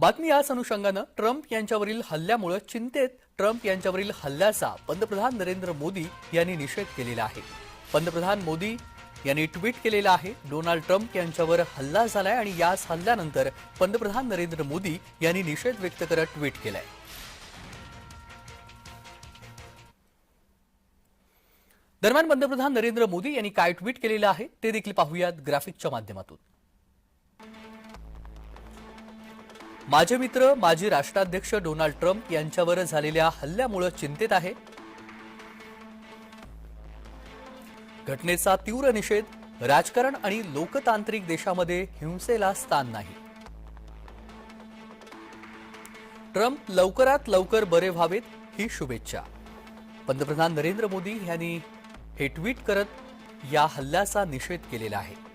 बातमी याच अनुषंगानं ट्रम्प यांच्यावरील हल्ल्यामुळे चिंतेत. ट्रम्प यांच्यावरील हल्ल्याचा पंतप्रधान नरेंद्र मोदी यांनी निषेध केलेला आहे. पंतप्रधान मोदी यांनी ट्विट केलेलं आहे डोनाल्ड ट्रम्प यांच्यावर हल्ला झालाय आणि याच हल्ल्यानंतर पंतप्रधान नरेंद्र मोदी यांनी निषेध व्यक्त करत ट्विट केलाय. दरम्यान पंतप्रधान नरेंद्र मोदी यांनी काय ट्विट केलेलं आहे ते देखील पाहूयात ग्राफिकच्या माध्यमातून. माझे मित्र माजी राष्ट्राध्यक्ष डोनाल्ड ट्रम्प यांच्यावर झालेल्या हल्ल्यामुळे चिंतेत आहे. घटनेचा तीव्र निषेध राजकारण आणि लोकतांत्रिक देशामध्ये हिंसेला स्थान नाही. ट्रम्प लवकरात लवकर बरे व्हावेत ही शुभेच्छा. पंतप्रधान नरेंद्र मोदी यांनी हे ट्विट करत या हल्ल्याचा निषेध केलेला आहे.